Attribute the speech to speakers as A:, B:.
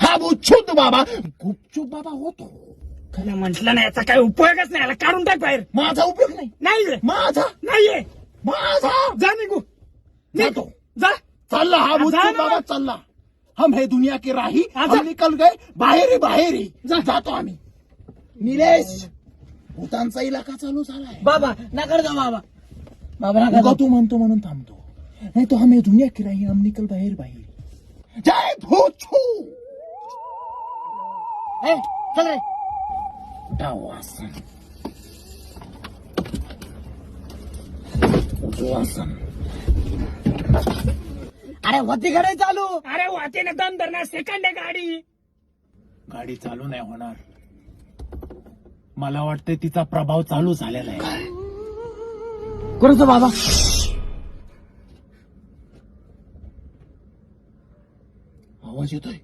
A: हा बुच्छुद बाबा. गुपचूप बाबा होतो
B: खरं म्हटलं ना याचा काय उपयोगच नाही याला काढून टाक बाहेर.
A: माझा उपयोग नाही.
B: नाही रे.
A: माझा?
B: नाहीये.
A: माझा?
B: जा निघू. निघ.
A: जातो.
B: जा.
A: चल हा
B: जा
A: बुच्छुद
B: ना.
A: बाबा चलला. हम है दुनिया के राही.
B: आजा.
A: हम निकल गए. बाहेर ही बाहेर. ही
B: जा.
A: जातो आम्ही. निलेश भूतांचा इलाका चालू झालाय.
C: बाबा नका जाऊ बाबा. बाबा नका
A: उगा
C: जाऊ
A: तू म्हणतो म्हणून थांबतो. नाही तो हमें दुनिया की राही हम निकल बाहेर बाहेर. जय भूछू
C: ए, चल रे.
A: डावासन उजवासन
C: अरे होती खडे चालू.
B: अरे वाटेने दम धरणार. सेकंड आहे गाडी.
A: गाडी चालू नाही होणार. मला वाटतंय तिचा प्रभाव चालू झालेला आहे.
C: करतो बाबा?
A: आवाज येतोय?